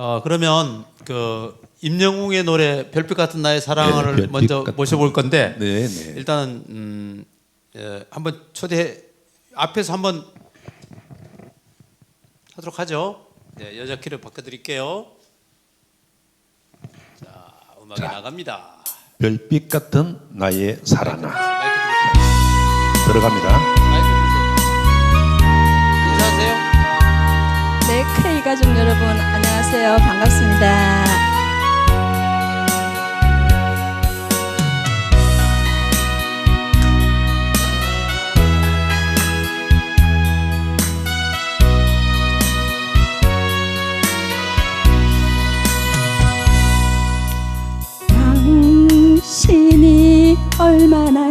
어 그러면 그 임영웅의 노래 별빛 같은 나의 사랑을 네, 먼저 같은- 모셔볼 건데 네, 네. 일단은 음, 예, 한번 초대 앞에서 한번 하도록 하죠. 네, 여자 키를 바꿔드릴게요. 자 음악이 자. 나갑니다. 별빛 같은 나의 사랑아. 들어갑니다. 인사하세요. 네, K 가족 여러분 안녕하세요. 반갑습니다. 당신이 얼마나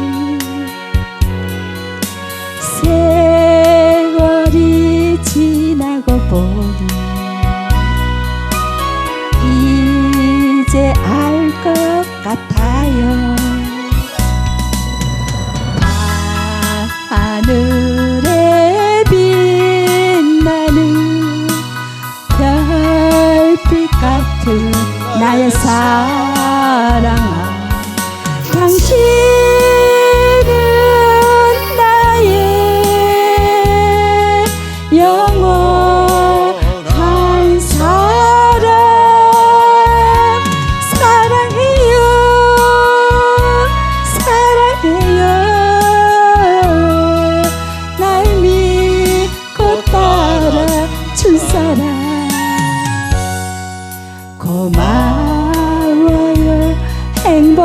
보니 이제 알 것 같아요. 하늘에 빛나는 별빛 같은 나의 사랑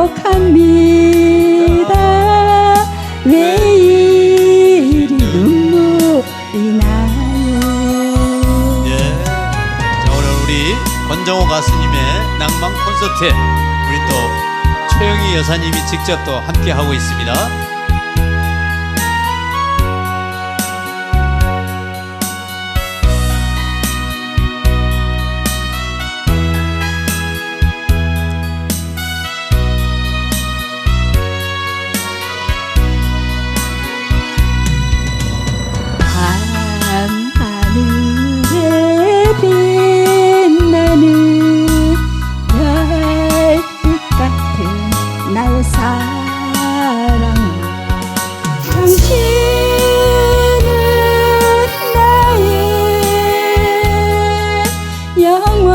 행복합니다 왜 이리 눈물이 나요 예. 자 오늘 우리 권정호 가수님의 낭만 콘서트에 우리 또 최영희 여사님이 직접 또 함께 하고 있습니다.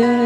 나